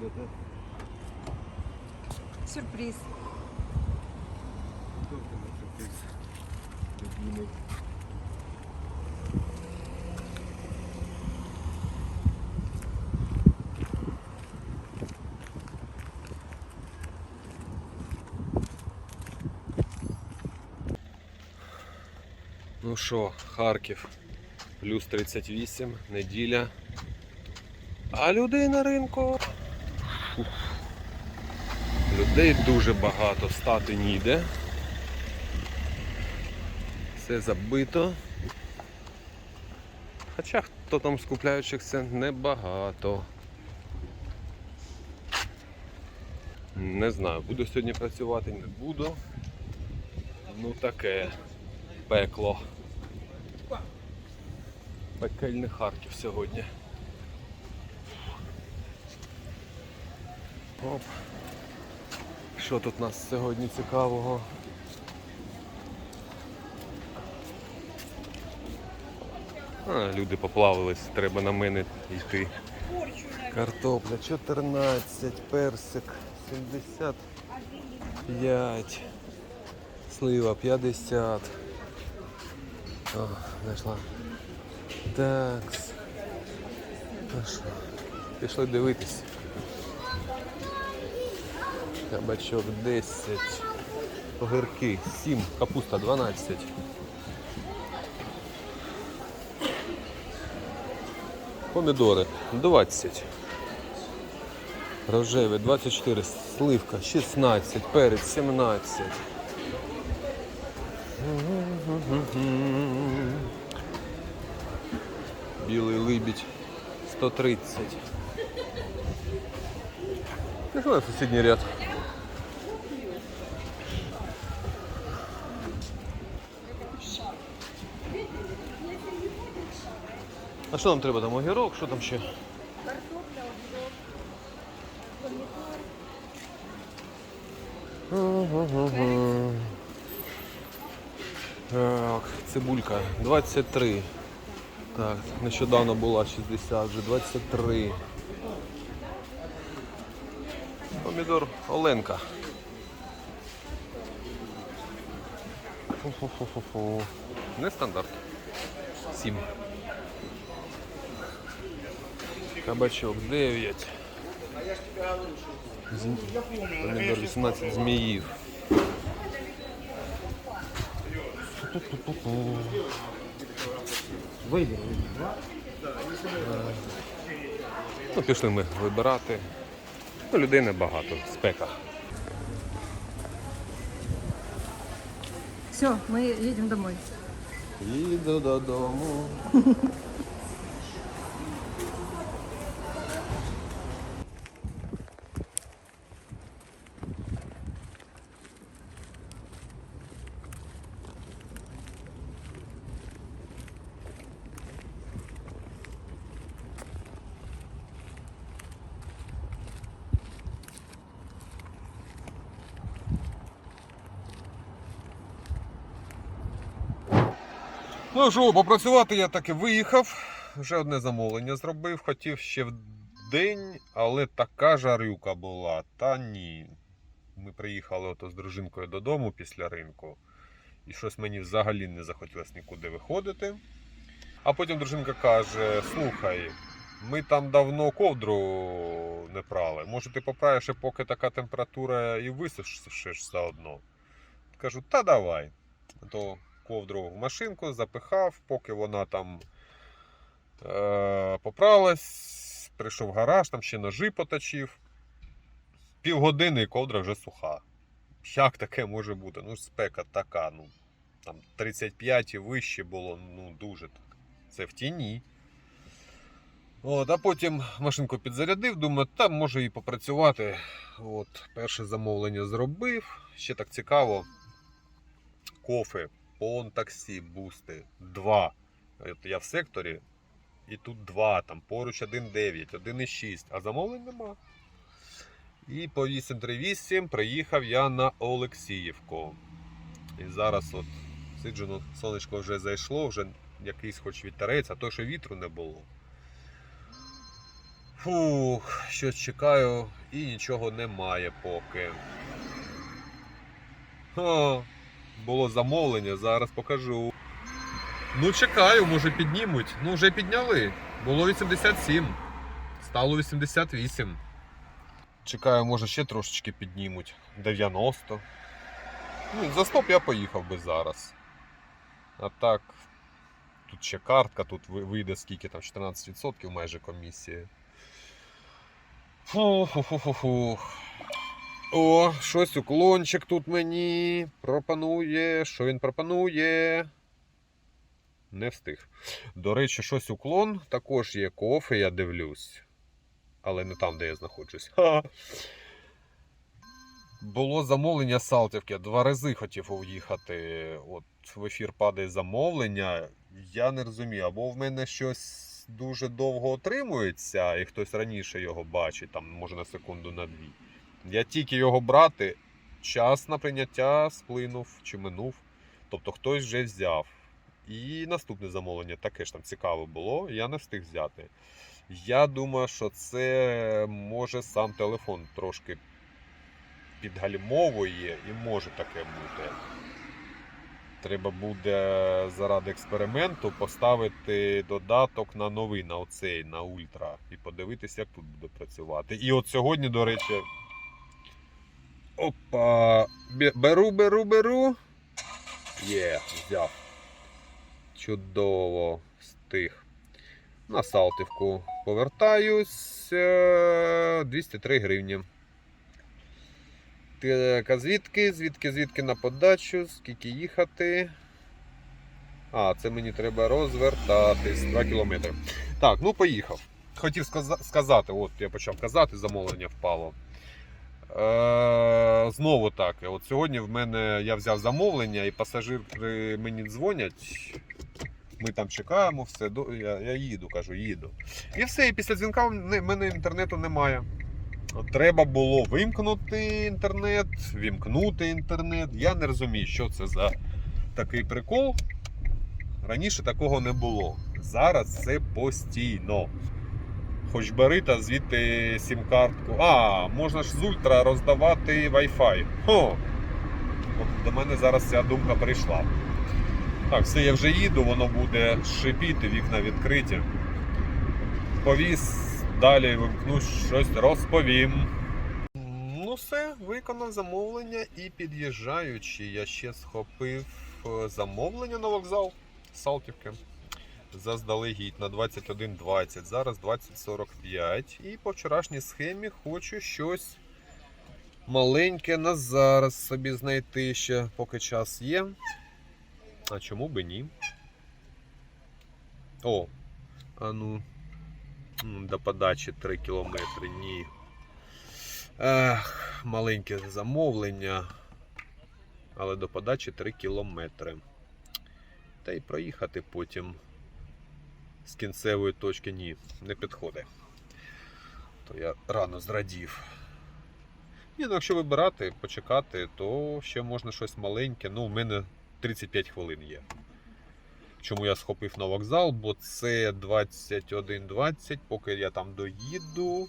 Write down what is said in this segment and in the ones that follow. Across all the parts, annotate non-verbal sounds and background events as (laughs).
будете? Сюрприз. Сюрприз? Любимий. Ну що, Харків, плюс 38, неділя. А людей на ринку. Людей дуже багато, стати ніде. Все забито. Хоча хто там скупляючихся небагато. Не знаю, буду сьогодні працювати, не буду. Ну таке пекло. Пекельний Харків сьогодні. Оп. Що тут у нас сьогодні цікавого? А, люди поплавились, треба на мене йти. Картопля 14, персик 75, слива 50. О, знайшла. Такс. Ну пішли дивитись. Кабачок 10, огірки 7, капуста 12. Помідори 20. Рожеві 24, сливка 16, перець 17. Білий либідь 130. Пішли на сусідній ряд. Що нам треба там огірок? Що там ще? Ага. Так, цибулька 23. Так, нещодавно була 60, вже 23. Помідор Оленка. Фу-фу-фу-фу-фу. Не стандарт. 7. Кабачок 9. З- Помідор 18 зміїв. Вибір. Ну, пішли ми вибирати. Ну, людей небагато, спека. Все, мы едем домой. Їду додому. (laughs) Ну що, попрацювати я таки виїхав. Вже одне замовлення зробив. Хотів ще в день, але така жарюка була. Та ні. Ми приїхали ото з дружинкою додому після ринку. І щось мені взагалі не захотілося нікуди виходити. А потім дружинка каже: слухай, ми там давно ковдру не прали. Може, ти поправиш, і поки така температура і висушиш все одно. Кажу, та давай. То ковдру в машинку, запихав, поки вона там е, поправилась, прийшов в гараж, там ще ножі поточив. Півгодини і ковдра вже суха. Як таке може бути? Ну, спека така, ну, там 35 і вище було, ну дуже так. Це в тіні. От, а потім машинку підзарядив, думаю, там може і попрацювати. От, перше замовлення зробив. Ще так цікаво. Кофе Пон таксі, бусти. Два. От я в секторі. І тут два, там поруч 1,9, 1,6, а замовлень нема. І по 838 приїхав я на Олексіївку. І зараз от сиджу, ну, сонечко вже зайшло, вже якийсь хоч вітерець, а то, що вітру не було. Фух, щось чекаю і нічого немає поки. Ха, було замовлення, зараз покажу. Ну, чекаю, може піднімуть. Ну, вже підняли. Було 87. Стало 88. Чекаю, може ще трошечки піднімуть. 90. Ну, за стоп я поїхав би зараз. А так, тут ще картка, тут вийде скільки там 14% майже комісії. Фу-фу-фу-фу-фу. О, щось уклончик тут мені пропонує. Що він пропонує? Не встиг. До речі, щось уклон. Також є кофе, я дивлюсь. Але не там, де я знаходжусь. Ха. Було замовлення Салтівки. Два рази хотів уїхати. От в ефір падає замовлення. Я не розумію, або в мене щось дуже довго отримується, і хтось раніше його бачить, там, може на секунду на дві. Я тільки його брати, час на прийняття сплинув чи минув. Тобто хтось вже взяв. І наступне замовлення таке ж там цікаве було, я не встиг взяти. Я думаю, що це може сам телефон трошки підгальмовує і може таке бути. Треба буде заради експерименту поставити додаток на новий, на оцей, на ультра, і подивитися, як тут буде працювати. І от сьогодні, до речі. Опа! Беру, беру, беру. Є, взяв. Чудово, встиг. На Салтівку повертаюсь. е, 203 гривні. Так, а звідки? Звідки, звідки на подачу? Скільки їхати? А, це мені треба розвертатись 2 кілометри. Так, ну поїхав. Хотів сказати, от я почав казати, замовлення впало. Е, знову так. От сьогодні в мене я взяв замовлення, і пасажири мені дзвонять. Ми там чекаємо, все, я, я їду, кажу, їду. І все, і після дзвінка в мене інтернету немає. Треба було вимкнути інтернет, вімкнути інтернет. Я не розумію, що це за такий прикол. Раніше такого не було. Зараз це постійно. Хоч бери та звідти сім-картку. А, можна ж з ультра роздавати Wi-Fi. Хо! От до мене зараз ця думка прийшла. Так, все, я вже їду, воно буде шипіти, вікна відкриті. Повіз, далі вимкну, щось розповім. Ну все, виконав замовлення і під'їжджаючи, я ще схопив е, замовлення на вокзал Салтівки. Заздалегідь на 21.20, зараз 20.45. І по вчорашній схемі хочу щось маленьке на зараз собі знайти ще, поки час є. А чому би ні? О, а ну. До подачі 3 кілометри. Ні. Ех, маленьке замовлення. Але до подачі 3 кілометри. Та й проїхати потім з кінцевої точки ні, не підходить. То я рано зрадів. Ні, ну якщо вибирати, почекати, то ще можна щось маленьке. Ну, у мене 35 хвилин є. Чому я схопив на вокзал, бо це 21.20, поки я там доїду.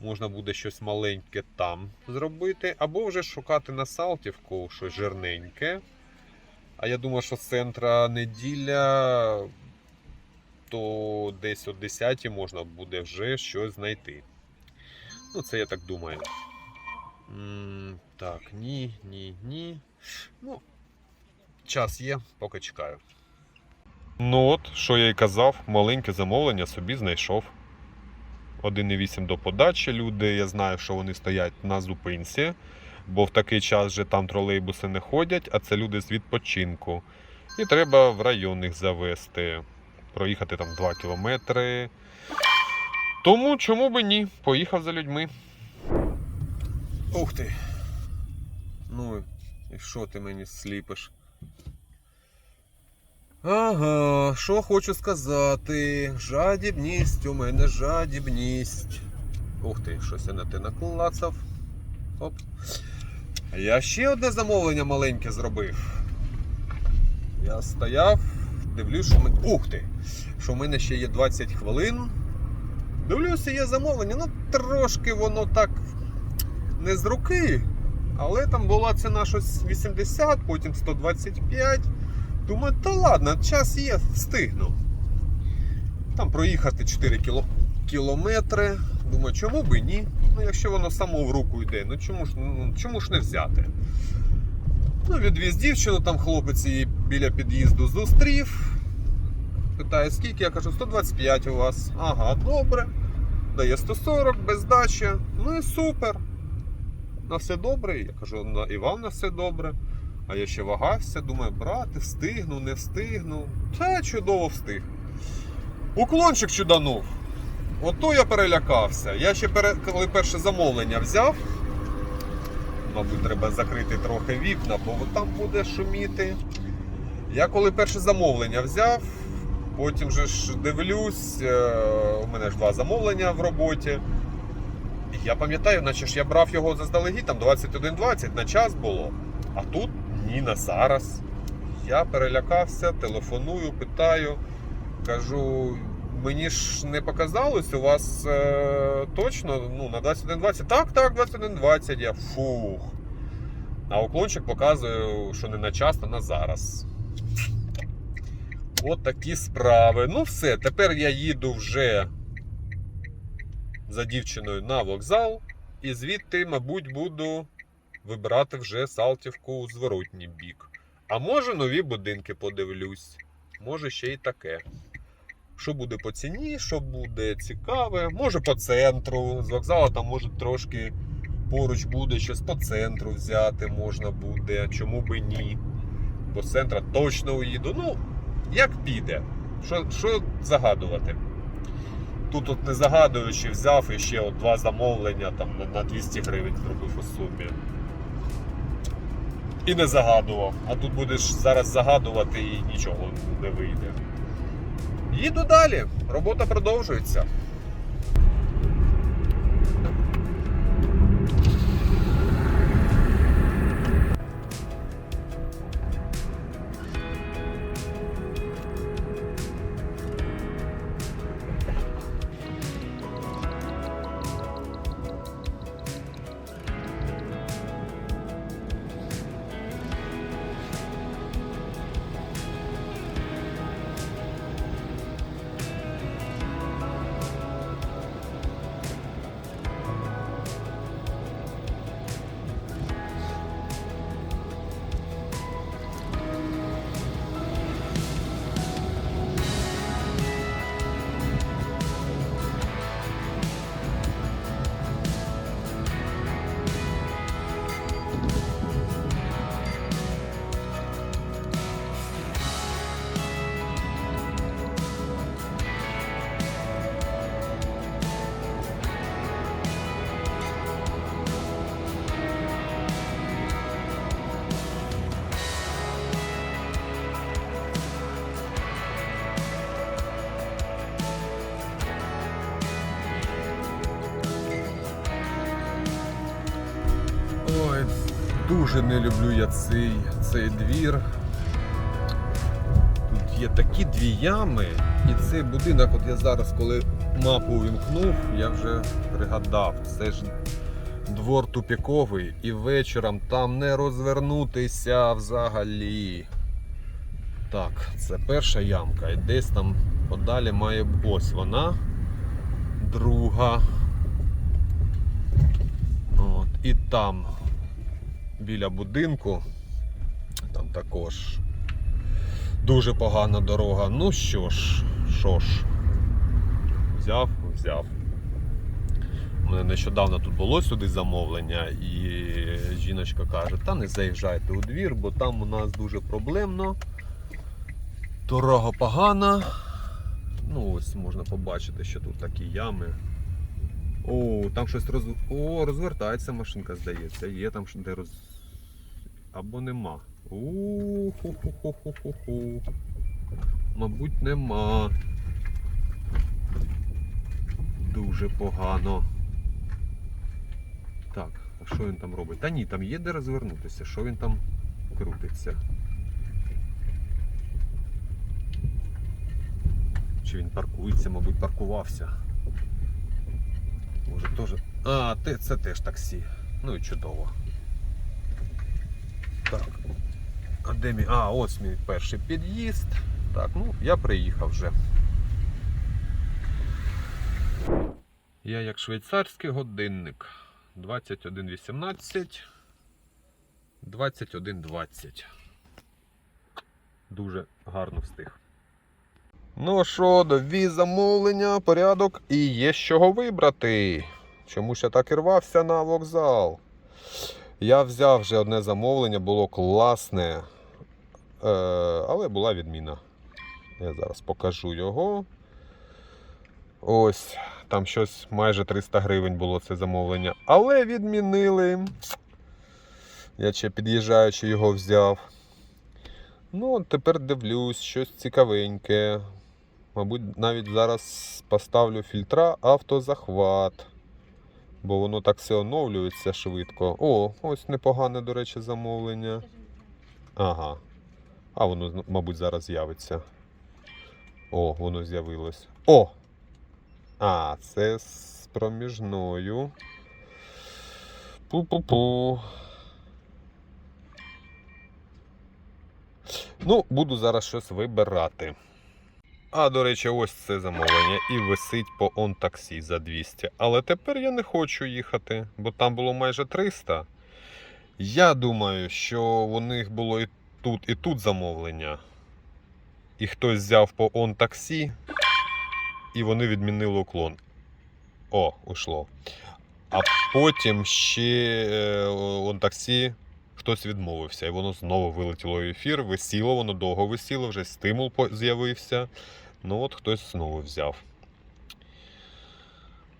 Можна буде щось маленьке там зробити, або вже шукати на Салтівку щось жирненьке. А я думаю, що з центра неділя, то десь о 10 можна буде вже щось знайти. Ну, це я так думаю. Так, ні, ні, ні. Ну, час є, поки чекаю. Ну от, що я й казав, маленьке замовлення собі знайшов. 1,8 до подачі. Люди, я знаю, що вони стоять на зупинці, бо в такий час же там тролейбуси не ходять, а це люди з відпочинку. І треба в район їх завести, проїхати там 2 кілометри. Тому чому би ні? Поїхав за людьми. Ух ти. Ну, і що ти мені сліпиш? Ага, що хочу сказати. Жадібність, у мене жадібність. Ух ти, щось я на те наклацав. Оп. Я ще одне замовлення маленьке зробив. Я стояв, дивлюсь, що ми. Ух ти! Що в мене ще є 20 хвилин. Дивлюся, є замовлення, ну трошки воно так не з руки, але там була ціна щось 80, потім 125. Думаю, та ладно, час є, встигну. Там проїхати 4 кіло... кілометри. Думаю, чому би ні? Ну, якщо воно само в руку йде, ну чому ж, ну, чому ж не взяти? Ну, відвіз дівчину, там хлопець її біля під'їзду зустрів. Питає, скільки? Я кажу, 125 у вас. Ага, добре. Дає 140 без здачі. Ну і супер. На все добре. Я кажу, і вам на все добре. А я ще вагався, думаю, брати, встигну, не встигну. Та чудово встиг. Уклончик чуданув. Ото я перелякався. Я ще пере... коли перше замовлення взяв. Мабуть, треба закрити трохи вікна, бо там буде шуміти. Я коли перше замовлення взяв, потім же ж дивлюсь, е, у мене ж два замовлення в роботі. Я пам'ятаю, наче ж я брав його заздалегідь, там 21.20 на час було. А тут ні на зараз. Я перелякався, телефоную, питаю, кажу, мені ж не показалось, у вас е, точно ну, на 21.20. Так, так, 21.20. Я фух. А уклончик показує, що не на час, а на зараз. От такі справи. Ну все, тепер я їду вже за дівчиною на вокзал, і звідти, мабуть, буду вибирати вже Салтівку у зворотній бік. А може нові будинки подивлюсь. Може ще й таке. Що буде по ціні, що буде цікаве. Може по центру. З вокзалу там може трошки поруч буде щось по центру взяти можна буде. Чому би ні? З центра точно уїду. Ну, як піде. Що, що загадувати? Тут от не загадуючи, взяв і ще от два замовлення там на 200 гривень зробив у сумі. І не загадував. А тут будеш зараз загадувати і нічого не вийде. Їду далі. Робота продовжується. Дуже не люблю я цей, цей двір. Тут є такі дві ями, і цей будинок, от я зараз, коли мапу увімкнув, я вже пригадав, це ж двор тупіковий і вечором там не розвернутися взагалі. Так, це перша ямка, і десь там подалі має ось вона. Друга. От, і там біля будинку. Там також дуже погана дорога. Ну що ж, що ж, взяв, взяв. У мене нещодавно тут було сюди замовлення, і жіночка каже, та не заїжджайте у двір, бо там у нас дуже проблемно. Дорога погана. Ну ось можна побачити, що тут такі ями. О, там щось роз... О, розвертається машинка, здається. Є там де роз. Або нема. У-ху-ху-ху-ху-ху. Мабуть, нема. Дуже погано. Так, а що він там робить? Та ні, там є де розвернутися. Що він там крутиться? Чи він паркується, мабуть, паркувався. Може теж. А, це теж таксі. Ну і чудово. Так. А де мій? А, ось мій перший під'їзд. Так, ну я приїхав вже. Я як швейцарський годинник. 21.18. 21.20. Дуже гарно встиг. Ну що, дові замовлення, порядок і є з чого вибрати. Чомусь я так і рвався на вокзал. Я взяв вже одне замовлення, було класне, е, але була відміна. Я зараз покажу його. Ось, там щось майже 300 гривень було це замовлення. Але відмінили. Я ще під'їжджаючи його взяв. Ну, тепер дивлюсь, щось цікавеньке. Мабуть, навіть зараз поставлю фільтра автозахват. Бо воно так все оновлюється швидко. О, ось непогане, до речі, замовлення. Ага. А воно, мабуть, зараз з'явиться. О, воно з'явилось. О! А, це з проміжною. Пу-пу-пу. Ну, буду зараз щось вибирати. А, до речі, ось це замовлення і висить по он-таксі за 200. Але тепер я не хочу їхати, бо там було майже 300. Я думаю, що у них було і тут, і тут замовлення. І хтось взяв по он-таксі, і вони відмінили уклон. О, ушло. А потім ще е, он-таксі хтось відмовився, і воно знову вилетіло в ефір, висіло, воно довго висіло, вже стимул з'явився. Ну от хтось знову взяв.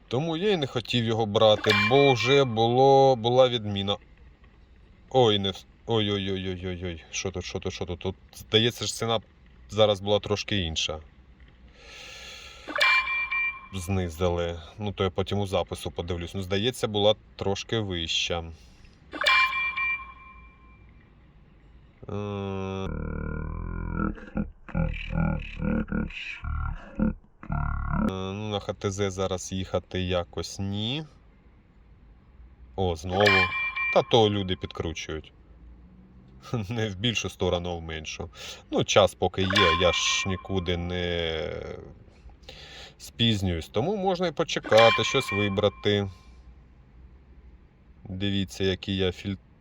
Тому я і не хотів його брати, бо вже було, була відміна. Ой, не вс- Ой-ой-ой-ой-ой. Що тут, що тут, що тут? Тут, здається, ж ціна зараз була трошки інша. Знизили. Ну, то я потім у запису подивлюсь. Ну, здається, була трошки вища. Е, Ну, на ХТЗ зараз їхати якось ні. О, знову. Та то люди підкручують. (laughs) Не в більшу сторону, а в меншу. Ну, час поки є, я ж нікуди не спізнююсь, тому можна і почекати, щось вибрати. Дивіться, який я фільтр.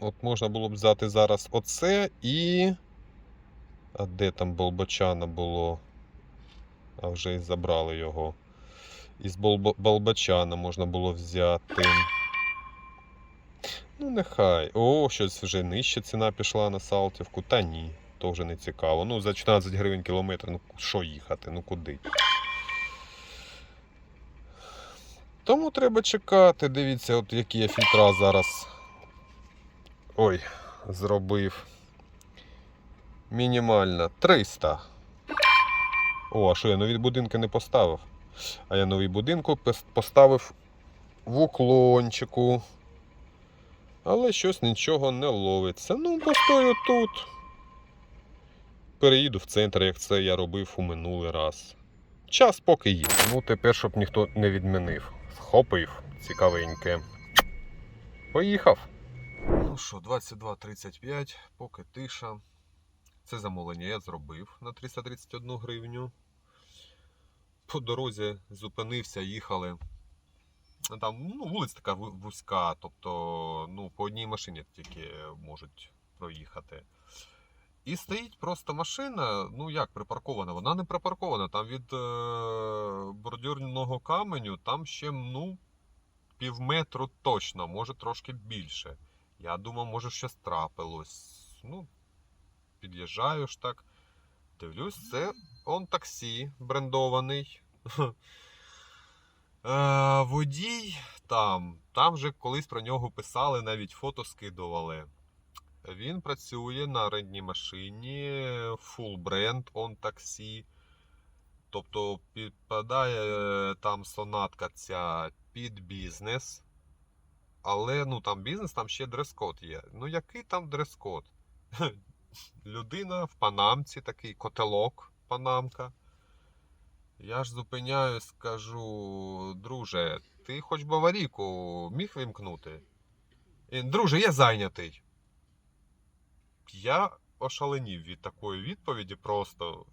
От можна було б взяти зараз оце і. А де там Болбочана було? А вже і забрали його. Із Болбочана можна було взяти. Ну, нехай. О, щось вже нижче ціна пішла на Салтівку. Та ні, то вже не цікаво. Ну, за 14 гривень кілометр, ну що їхати, ну куди? Тому треба чекати. Дивіться, от які я фільтра зараз. Ой, зробив. Мінімальна 300. О, а що я нові будинки не поставив? А я новий будинку поставив в уклончику. Але щось нічого не ловиться. Ну, постою тут. Переїду в центр, як це я робив у минулий раз. Час поки є. Ну, тепер, щоб ніхто не відмінив. Схопив цікавеньке. Поїхав. Ну що, 22.35, поки тиша. Це замовлення я зробив на 331 гривню. По дорозі зупинився, їхали. Там ну, вулиця така вузька, тобто ну, по одній машині тільки можуть проїхати. І стоїть просто машина, ну як припаркована, вона не припаркована. Там від е, бордюрного каменю там ще ну, півметру точно, може трошки більше. Я думав, може щось трапилось. Ну, під'їжджаю ж так. Дивлюсь, це он таксі брендований. (laughs) Е, водій там, там вже колись про нього писали, навіть фото скидували. Він працює на рентній машині, full бренд он таксі. Тобто підпадає е, там сонатка ця під бізнес. Але ну там бізнес, там ще дрес-код є. Ну який там дрес-код? (laughs) Людина в панамці, такий котелок, панамка. Я ж зупиняюсь, кажу, друже, ти хоч би аварійку міг вимкнути? Він, друже, я зайнятий. Я ошаленів від такої відповіді просто.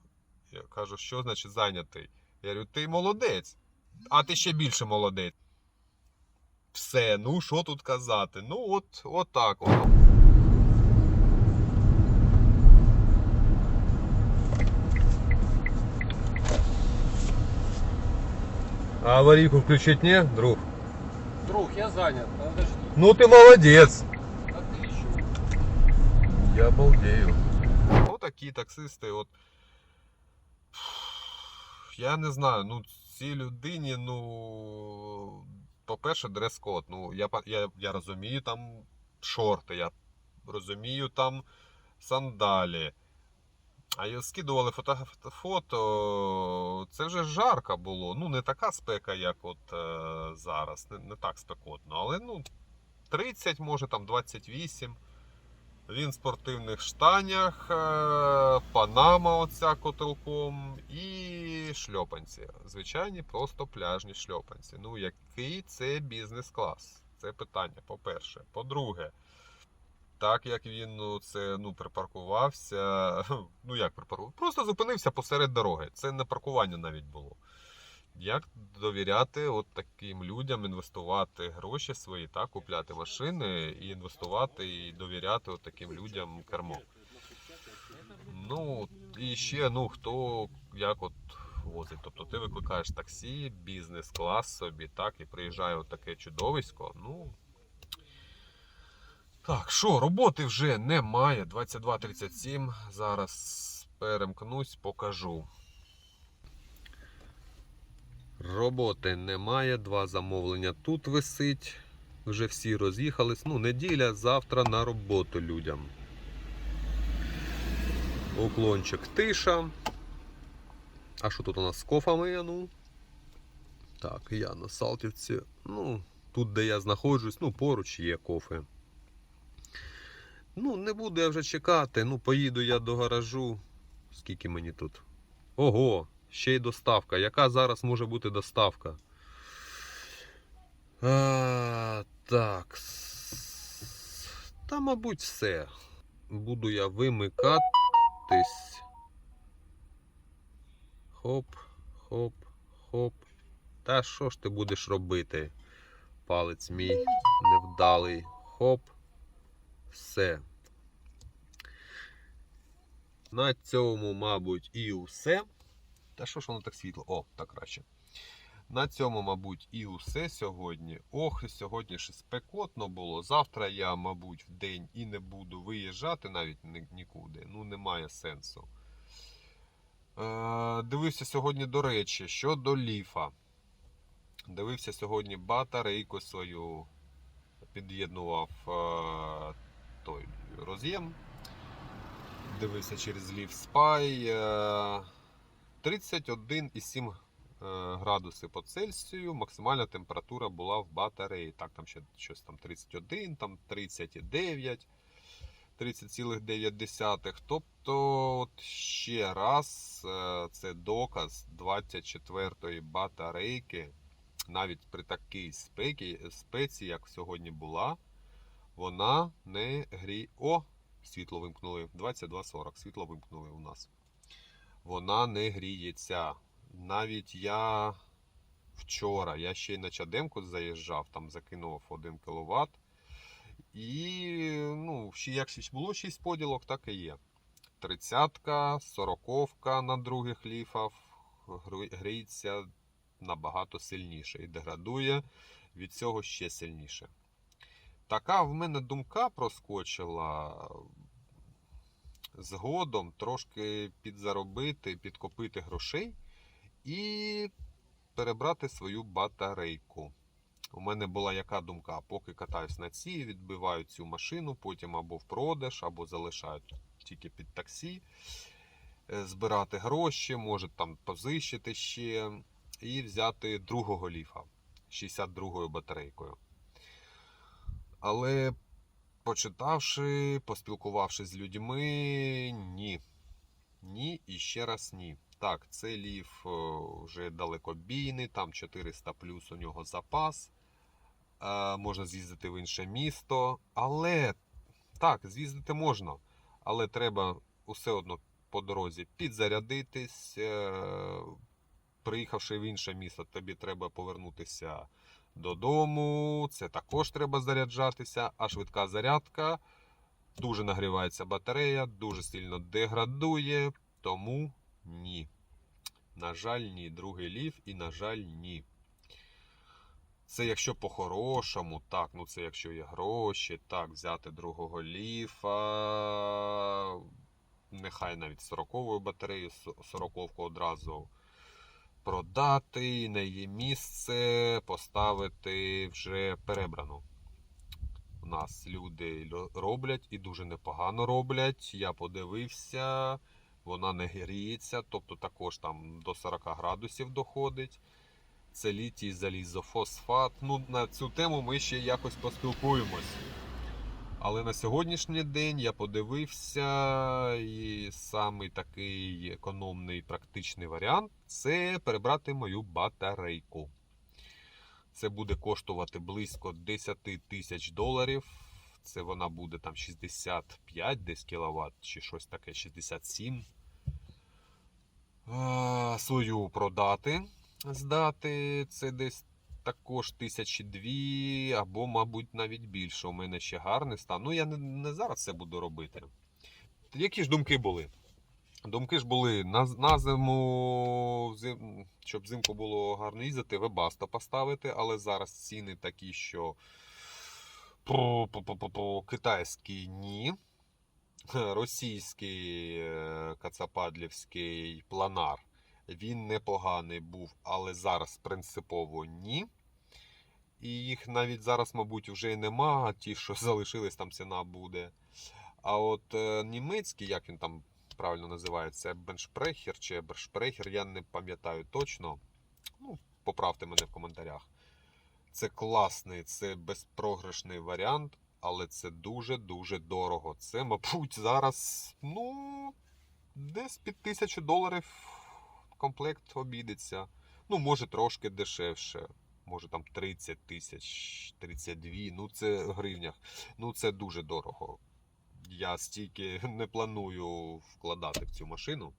Я кажу, що значить зайнятий? Я говорю, ти молодець, а ти ще більше молодець. Все, ну що тут казати? Ну, от, от так воно. А аварийку включить не, друг? Друг, я занят, подожди. Ну ты молодец. А ты еще? Я балдею. Отакі таксисти, от. Я не знаю, ну цій людині, ну. По-перше, дрес-код. Ну, я, я, я розумію там шорти, я розумію там сандалі. А скидували фото, фото, це вже жарко було. Ну, не така спека, як от е, зараз, не, не так спекотно, але ну, 30, може там 28. Він в спортивних штанях, е, панама оця котелком і шльопанці. Звичайні просто пляжні шльопанці. Ну, який це бізнес-клас? Це питання, по-перше. По-друге, так як він ну, це ну, припаркувався. (laughs) Ну як припаркувався? Просто зупинився посеред дороги. Це не паркування навіть було. Як довіряти от таким людям, інвестувати гроші свої, так, купляти машини і інвестувати і довіряти от таким людям кермо. Ну і ще ну хто як от возить. Тобто ти викликаєш таксі, бізнес-клас собі, так, і приїжджає от таке чудовисько. Ну. Так, що, роботи вже немає. 22.37. Зараз перемкнусь, покажу. Роботи немає, два замовлення тут висить. Вже всі роз'їхались. Ну, неділя, завтра на роботу людям. Уклончик тиша. А що тут у нас з кофами? Ну? Так, я на Салтівці. Ну, тут, де я знаходжусь, ну, поруч є кофе. Ну, не буду я вже чекати. Ну, поїду я до гаражу. Скільки мені тут? Ого, ще й доставка. Яка зараз може бути доставка? А, так. Та, мабуть, все. Буду я вимикатись. Хоп, хоп, хоп. Та що ж ти будеш робити? Палець мій невдалий. Хоп. Все. На цьому, мабуть, і все. Та що ж воно так світло? О, так краще. На цьому, мабуть, і усе сьогодні. Ох, сьогодні ще спекотно було. Завтра я, мабуть, в день і не буду виїжджати навіть ні- нікуди. Ну, немає сенсу. Е, дивився сьогодні, до речі, щодо ліфа. Дивився сьогодні батарейку свою. Під'єднував е, той роз'єм. Дивився через ліф спай. Е, 31,7 е, градуси по Цельсію. Максимальна температура була в батареї. Так, там ще щось там 31, там 39, 30,9. Тобто, от ще раз, е, це доказ 24-ї батарейки. Навіть при такій спекі, спеці, як сьогодні була, вона не гріє. О! Світло вимкнули. 22.40. Світло вимкнули у нас вона не гріється. Навіть я вчора, я ще й на чадемку заїжджав, там закинув 1 кВт. І ну, як було 6 поділок, так і є. 30-ка, 40-ка на других ліфах гріється набагато сильніше і деградує від цього ще сильніше. Така в мене думка проскочила згодом трошки підзаробити, підкопити грошей і перебрати свою батарейку. У мене була яка думка, поки катаюсь на цій, відбиваю цю машину, потім або в продаж, або залишають тільки під таксі, е, збирати гроші, може там позичити ще, і взяти другого ліфа 62-ю батарейкою. Але почитавши, поспілкувавшись з людьми, ні. Ні і ще раз ні. Так, цей ліф е, вже далекобійний, там 400 плюс у нього запас. Е, Можна з'їздити в інше місто. Але так, з'їздити можна. Але треба усе одно по дорозі підзарядитись. е, Приїхавши в інше місто, тобі треба повернутися додому. Це також треба заряджатися, а швидка зарядка. Дуже нагрівається батарея, дуже сильно деградує, тому ні. На жаль, ні. Другий ліф і, на жаль, ні. Це якщо по-хорошому, так, ну це якщо є гроші, так, взяти другого ліфа. Нехай навіть 40 батарею, 40 одразу продати, на її місце поставити вже перебрану. У нас люди роблять і дуже непогано роблять. Я подивився, вона не гріється, тобто також там до 40 градусів доходить. Це літій залізофосфат. Ну, на цю тему ми ще якось поспілкуємось. Але на сьогоднішній день я подивився, і самий такий економний практичний варіант це перебрати мою батарейку. Це буде коштувати близько 10 тисяч доларів. Це вона буде там 65 десь кіловат чи щось таке, 67. Е, Свою продати, здати. Це десь також тисячі дві, або, мабуть, навіть більше. У мене ще гарний стан. Ну, я не, не зараз це буду робити. Які ж думки були? Думки ж були на, на зиму, зим, щоб взимку було гарно їздити, вебасто поставити, але зараз ціни такі, що по китайський ні. Російський е, кацападлівський планар. Він непоганий був, але зараз принципово ні. І їх навіть зараз, мабуть, вже і нема. Ті, що (laughs) залишились, там ціна буде. А от е, німецький, як він там правильно називається, Беншпрехер чи Бершпрехер, я не пам'ятаю точно. Ну, поправте мене в коментарях. Це класний, це безпрограшний варіант, але це дуже-дуже дорого. Це, мабуть, зараз, ну, десь під тисячу доларів комплект обійдеться. Ну, може, трошки дешевше. Може там 30 тисяч, 32, ну це в гривнях. Ну це дуже дорого. Я стільки (laughs) не планую вкладати в цю машину.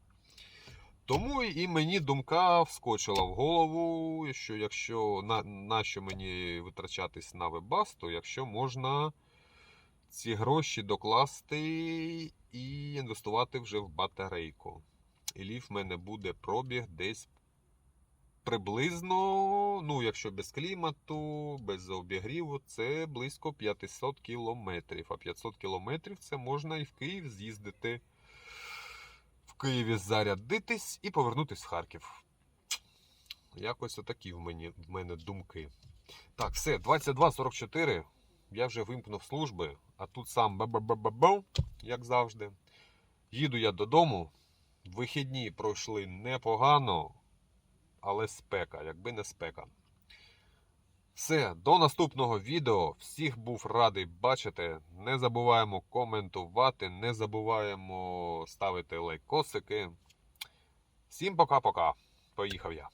Тому і мені думка вскочила в голову, що якщо на, на що мені витрачатись на вебасту, якщо можна ці гроші докласти і інвестувати вже в батарейку. І ліф в мене буде пробіг десь приблизно, ну, якщо без клімату, без обігріву, це близько 500 кілометрів. А 500 кілометрів це можна і в Київ з'їздити. В Києві зарядитись і повернутись в Харків. Якось отакі в, мені, в мене думки. Так, все, 22.44. Я вже вимкнув служби, а тут сам ба-ба-ба-ба-бау, як завжди. Їду я додому. Вихідні пройшли непогано, але спека, якби не спека. Все, до наступного відео. Всіх був радий бачити. Не забуваємо коментувати, не забуваємо ставити лайкосики. Всім пока-пока. Поїхав я.